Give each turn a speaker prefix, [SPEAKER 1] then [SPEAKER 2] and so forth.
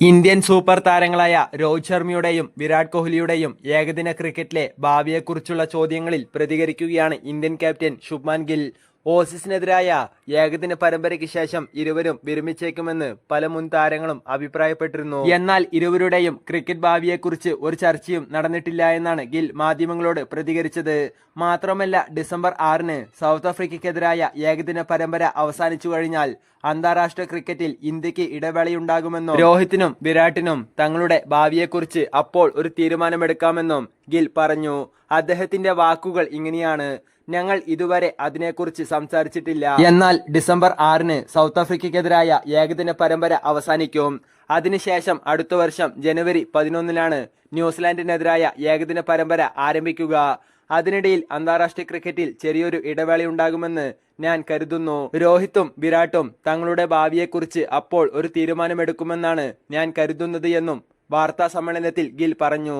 [SPEAKER 1] Indian super താരങ്ങളായ രോഹിത് ശർമ്മയുടെയും വിരാട് കോഹ്ലിയുടെയും ഏകദിന ക്രിക്കറ്റിലെ ഭാവിയെക്കുറിച്ചുള്ള ചോദ്യങ്ങളിൽ പ്രതികരിക്കുകയാണ് ഇന്ത്യൻ ക്യാപ്റ്റൻ ശുഭ്മാൻ ഗിൽ. ഓസീസിനെതിരായ ഏകദിന പരമ്പരയ്ക്ക് ശേഷം ഇരുവരും വിരമിച്ചേക്കുമെന്ന് പല മുൻ താരങ്ങളും അഭിപ്രായപ്പെട്ടിരുന്നു. എന്നാൽ ഇരുവരുടെയും ക്രിക്കറ്റ് ഭാവിയെക്കുറിച്ച് ഒരു ചർച്ചയും നടന്നിട്ടില്ല എന്നാണ് ഗിൽ മാധ്യമങ്ങളോട് പ്രതികരിച്ചത്. മാത്രമല്ല ഡിസംബർ ആറിന് സൗത്ത് ആഫ്രിക്കയ്ക്കെതിരായ ഏകദിന പരമ്പര അവസാനിച്ചു കഴിഞ്ഞാൽ അന്താരാഷ്ട്ര ക്രിക്കറ്റിൽ ഇന്ത്യയ്ക്ക് ഇടവേളയുണ്ടാകുമെന്നും രോഹിത്തിനും വിരാട്ടിനും തങ്ങളുടെ ഭാവിയെക്കുറിച്ച് അപ്പോൾ ഒരു തീരുമാനമെടുക്കാമെന്നും ഗിൽ പറഞ്ഞു അദ്ദേഹത്തിന്റെ വാക്കുകൾ ഇങ്ങനെയാണ്. ഞങ്ങൾ ഇതുവരെ അതിനെക്കുറിച്ച് സംസാരിച്ചിട്ടില്ല. എന്നാൽ ഡിസംബർ ആറിന് സൗത്ത് ആഫ്രിക്കയ്ക്കെതിരായ ഏകദിന പരമ്പര അവസാനിക്കും. അതിനുശേഷം അടുത്ത വർഷം ജനുവരി പതിനൊന്നിനാണ് ന്യൂസിലാൻഡിനെതിരായ ഏകദിന പരമ്പര ആരംഭിക്കുക. അതിനിടയിൽ അന്താരാഷ്ട്ര ക്രിക്കറ്റിൽ ചെറിയൊരു ഇടവേള ഇടവേളയുണ്ടാകുമെന്ന് ഞാൻ കരുതുന്നു. രോഹിത്തും വിരാട്ടും തങ്ങളുടെ ഭാവിയെക്കുറിച്ച് അപ്പോൾ ഒരു തീരുമാനമെടുക്കുമെന്നാണ് ഞാൻ കരുതുന്നത് എന്നും വാർത്താ സമ്മേളനത്തിൽ ഗിൽ പറഞ്ഞു.